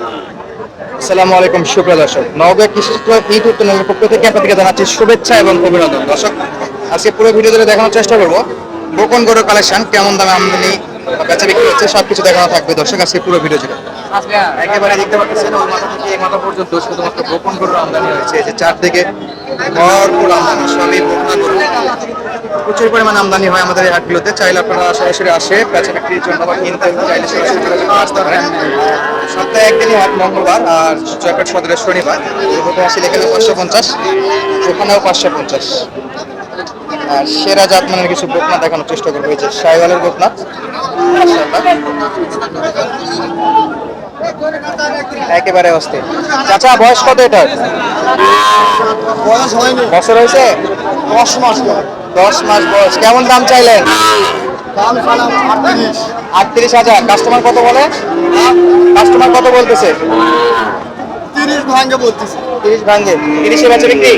আসসালামু আলাইকুম, সুপ্রিয় দর্শক। নওগাঁ কৃষি ইউটিউব চ্যানেলের পক্ষ থেকে আপনাদেরকে জানাচ্ছি শুভেচ্ছা এবং অভিনন্দন। দর্শক, আজকে পুরো ভিডিও ধরে দেখানোর চেষ্টা করব। বকন গরুর কালেকশন কেমন দামে আমদানি বেচা বিক্রি হচ্ছে, সবকিছু দেখানো থাকবে। দর্শক, আজকে পুরো ভিডিও জুড়ে। একেবারে দেখতে পাচ্ছেন ওই মাথা থেকে এই পর্যন্ত শুধুমাত্র বকন গরুর আমদানি হয়েছে। এই যে চারদিকে ভরপুর আমদানি সবই বকনা গরু। প্রচুর পরিমাণ আমদানি হয় আমাদের এই হাটগুলোতে। চাইলে আপনারা সরাসরি আসে বিক্রির জন্য বা কিনতে চাইলে সরাসরি আসতে পারেন। সপ্তাহে একদিনই হাট মঙ্গলবার আর জয়পেট সদরের শনিবার। দুপুরে আসলে এখানে পাঁচশো পঞ্চাশ। ওখানেও পাঁচশো পঞ্চাশ। আর সেরা জাত মানের কিছু বকনা দেখানোর চেষ্টা করব। এই যে সাইওয়ালের বকনা। একেবারে অস্থির। চাচা বয়স কত এটার? বয়স হয়নি। বছর হয়েছে? দশ মাস দশ মাস বয়স। কেমন দাম চাইলেন? আটত্রিশ। হাজার। কাস্টমার কত বলে? কাস্টমার কত বলতেছে? তিরিশ ভাঙ্গে বলতেছি। তিরিশ ভাঙ্গে তিরিশে বেচা বিক্রি?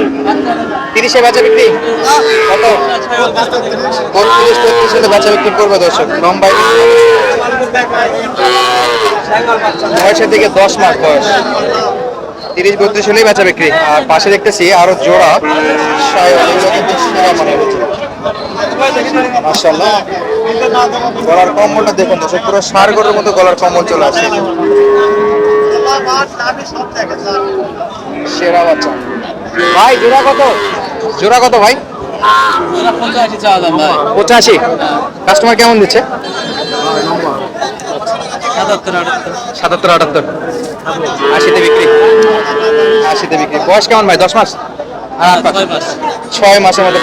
তিরিশে বেচা বিক্রি? কত? বত্রিশ তেত্রিশ বেচা বিক্রি করবে দর্শক। লম্বাই বয়সের দিকে দশ মাস বয়স। তিরিশ বত্রিশ হলেই বেচা বিক্রি। আর পাশে দেখতেছি আরও জোড়া। গলার কম্বলটা দেখুন দর্শক পুরো সার গরুর মতো গলার কম্বল চলে আসছে। সেরা বাচ্চা। ভাই জোড়া কত? জোড়া কত ভাই? পঁচাশি। কাস্টমার কেমন দিচ্ছে? সাতাত্তর আটাত্তর। আশিতে বিক্রি। আশিতে বিক্রি। বয়স কেমন ভাই? দশ মাস? আর ছয় মাসের মতো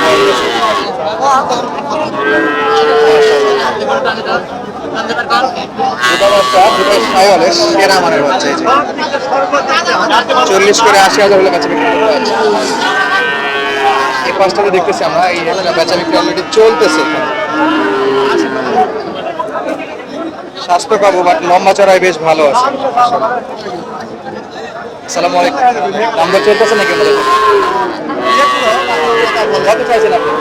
বাচ্চা সেরা মানের বাচ্চা এই চল্লিশ করে আশি হাজার হলে বেচা বিক্রি এই পাঁচটাতে দেখতেছি আমরা। এই একটা বেচা বিক্রি অলরেডি চলতেছে। স্বাস্থ্য পাবো বাট লম্বা চড়াই বেশ ভালো আছে। আসসালামু আলাইকুম। দাম দর চলতেছে নাকি আমাদের? কত চাইছেন আপনি?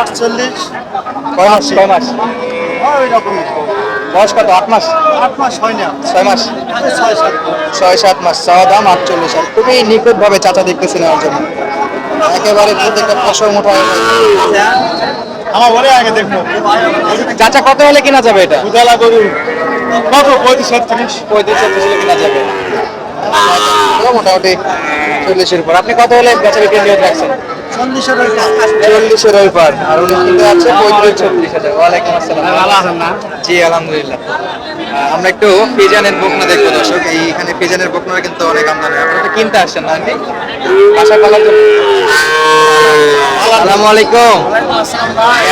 আটচল্লিশ। কয় মাস? কয় মাস। বয়স কত? আট মাস? আট মাস হয় না। ছয় মাস? ছয় সাত মাস। চাওয়া দাম আটচল্লিশ আর খুবই নিখুঁত ভাবে চাচা দেখতেছি নেওয়ার জন্য। একেবারে প্রত্যেকটা ফসল মোটা হয়ে। আমার বলে আগে দেখব। চাচা কত হলে কিনা যাবে এটা? উদালা গরু। কত? পঁয়ত্রিশ ছত্রিশ পঁয়ত্রিশ চল্লিশ হলে কিনা যাবে। মোটামুটি চল্লিশের উপর। আপনি কত হলে বেচা বিক্রি নিয়োগ রাখছেন? চল্লিশের চল্লিশের আর উনি আছে পঁয়ত্রিশ ছত্রিশ হাজার। ওয়ালাইকুম আসসালাম। জি আলহামদুলিল্লাহ। আমরা একটু ফিজানের বকনা দেখব দর্শক। এইখানে ফিজানের বকনার কিন্তু অনেক আমদানি। আপনারা কিনতে আসছেন না আন্টি আশা করার জন্য। আসসালামু আলাইকুম।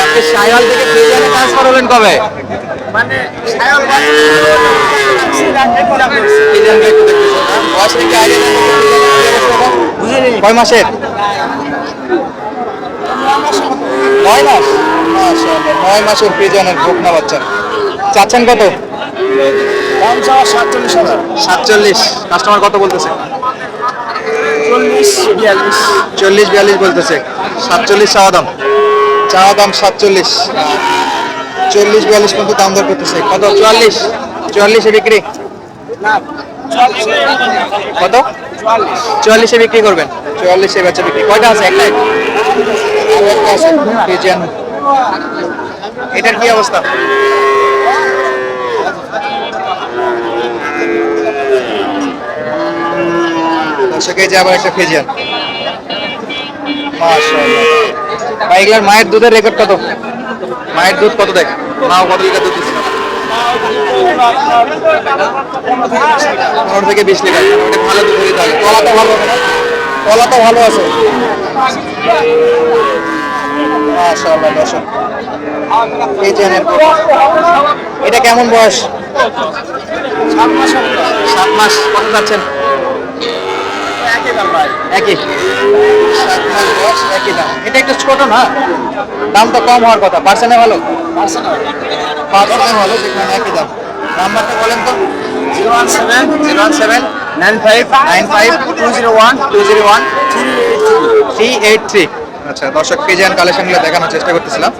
আপনি সাইওয়াল থেকে ফিজানে ট্রান্সফার হলেন কবে? ফিজানকে একটু দেখতেছেন না? বয়সের কি idea নেই? কয় মাসের? নয় মাস। নয় মাসের ফিজানের বকনা বাচ্চা। চাচ্ছেন কত? দাম চাওয়া সাতচল্লিশ হাজার। সাতচল্লিশ। কাস্টমার কত বলতেছে? চল্লিশ বিয়াল্লিশ। চল্লিশ বিয়াল্লিশ বলতেছে। সাতচল্লিশ চাওয়া দাম? চাওয়া দাম সাতচল্লিশ। চল্লিশ বিয়াল্লিশ পর্যন্ত দাম দর করতেছে। কত? চুয়াল্লিশ। চুয়াল্লিশে বিক্রি? কত? চুয়াল্লিশে। বিক্রি করবেন। চুয়াল্লিশে বেচা বিক্রি। কয়টা আছে? একটাই। এটার কি অবস্থা? দর্শক এই যে আবার একটা ফিজিয়ান মাশাআল্লাহ। ভাই এগুলার মায়ের দুধের রেকর্ড কত? মায়ের দুধ কত দেখ? মাও কত লিটার দুধ দিচ্ছে পনেরো থেকে বিশ লিটার। ভালো দুধ দিতে হবে। কলা তো ভালো হবে না কলা তো ভালো আছে। মাশাআল্লাহ দর্শক। ফিজিয়ানের এটা কেমন বয়স? সাত মাস কত যাচ্ছেন? একই একই। দাম। এটা একটু ছোট না? দাম তো কম হওয়ার কথা। পার্সেন্টে ভালো? পার্সেন্টে ভালো যেখানে একই দাম। নাম্বারটা বলেন তো। Zero one seven zero one seven nine five nine five two zero one two zero one. Three eight three. আচ্ছা দর্শক ফিজিয়ান কালেকশনগুলো দেখানোর চেষ্টা করতেছিলাম।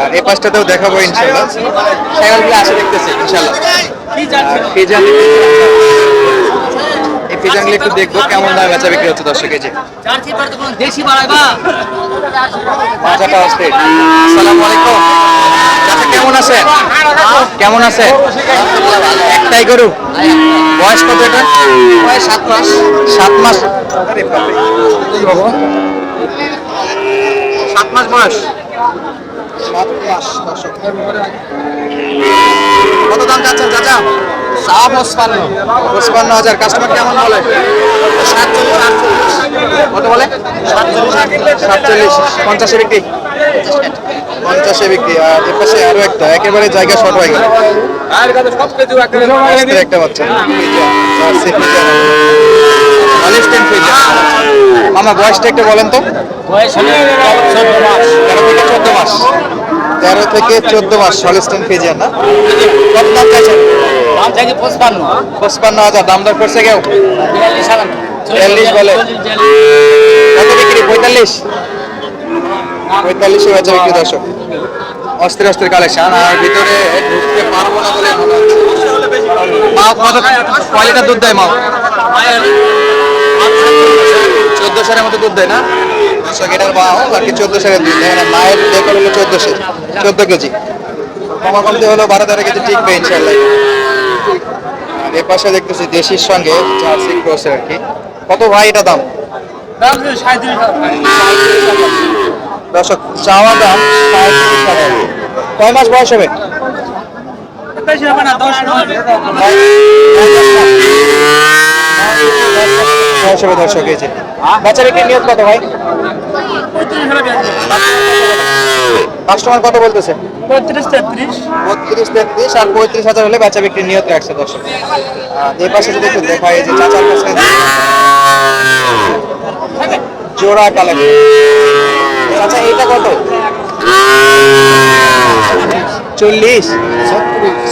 আর এই পাশটাতেও দেখাবো ইনশাল্লাহ ছাগলগুলো আসে দেখতেছি ইনশাল্লাহ আর ফিজিয়ান এই ফিজিয়ানগুলো একটু দেখব কেমন দামে বেচা বিক্রি হচ্ছে দর্শক কেজি দেশি আসতে আসসালামু আলাইকুম। চাচা কেমন আছেন কেমন আছেন একটাই গরু। বয়স কত এটা? সাত মাস। সাত মাস? সাত মাস বয়স। সাত মাস কত দাম চাচ্ছেন চাচা? সাপ পঁচপান্ন পঁচপান্ন হাজার কাস্টমার কেমন বলে? সাতচল্লিশ। পঞ্চাশে বিক্রি? পঞ্চাশে বিক্রি। আর এর পাশে আরও একটা, একেবারে জায়গা শর্ট হয়ে গেল। একটা বাচ্চা। ফ্রিজিয়ান। বয়সটা একটু বলেন তো। চোদ্দ মাস। তেরো থেকে চোদ্দ মাস হলিস্টিন ফ্রিজিয়ান না? কত দাম চাইছেন? দাম পঁচপান্ন? পঁচপান্ন হাজার দাম দর করছে কেউ? বিয়াল্লিশ বলে। কত বিক্রি? পঁয়তাল্লিশ? পঁয়তাল্লিশে বেচা বিক্রি দর্শক। অস্থির অস্থির কালেকশন আর ভিতরে ঢুকতে পারব না বলে মা কত কয় লিটার দুধ দেয় মা চোদ্দ সারের মতো দুধ দেয় না? দর্শক এটার চোদ্দ সারের দুধ। দেয় মায়ের রেকর্ড হলো চোদ্দশো চোদ্দ কেজি। কমা কমতে হলো বারো তেরো কেজি টিকবে ইনশাল্লাহ আর এ পাশে দেখতেছি দেশির সঙ্গে জার্সি ক্রসের আর কি। কত ভাই এটা দাম? দর্শক চাওয়া দাম সাঁত্রিশ হাজার। কয় মাস বয়স হবে। বয়স হবে দর্শক এই যে। বাচ্চা বিক্রির নিয়োগ কত ভাই? কাস্টমার কত বলতেছে? পঁয়ত্রিশ তেত্রিশ। বত্রিশ তেত্রিশ আর পঁয়ত্রিশ হাজার হলে বেচা বিক্রি নিয়ত রাখছে দর্শক। এই পাশে যদি একটু দেখা এই যে চাচার কাছে জোড়া কালেকশন আচ্ছা এটা কত? চল্লিশ।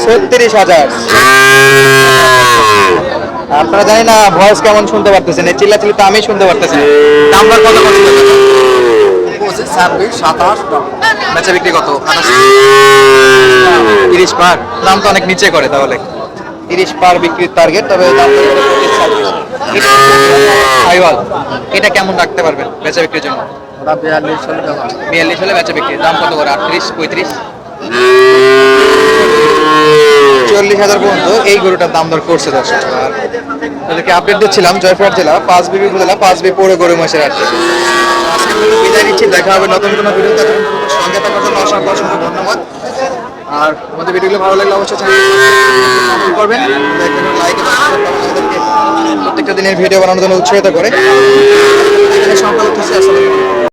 ছত্রিশ হাজার। আপনারা জানি না ভয়েস কেমন শুনতে পারতেছেন। এই চিল্লাচিল্লি তো আমি শুনতে পারতেছি না। দাম দর কত কত? পঁচিশ ছাব্বিশ সাতাশ বেচা বিক্রি কত? আঠাশ। তিরিশ পার? দাম তো অনেক নিচে করে তাহলে। তিরিশ পার বিক্রির টার্গেট তবে দাম সাইওয়াল এটা কেমন রাখতে পারবেন বেচা বিক্রির জন্য? বিয়াল্লিশ হলে বেচা বিক্রি। দাম কত করে? আটত্রিশ পঁয়ত্রিশ? চল্লিশ হাজার পর্যন্ত এই গরুটার দাম দর করছে দর্শক। আর তাদেরকে আপডেট দিচ্ছিলাম, জয়পুরহাট জেলা, পাঁচ বিবি উপজেলা, পাঁচ বি পৌর গরু হাট। থেকে। আজকে বিদায় নিচ্ছি, দেখা হবে নতুন কোনো ভিডিও সঙ্গে থাকার জন্য অসংখ্য অসংখ্য ধন্যবাদ। আর আমাদের ভিডিওগুলো ভালো লাগলে অবশ্যই চ্যানেল করবেন লাইক প্রত্যেকটা দিনের ভিডিও বানানোর জন্য উৎসাহিত করে।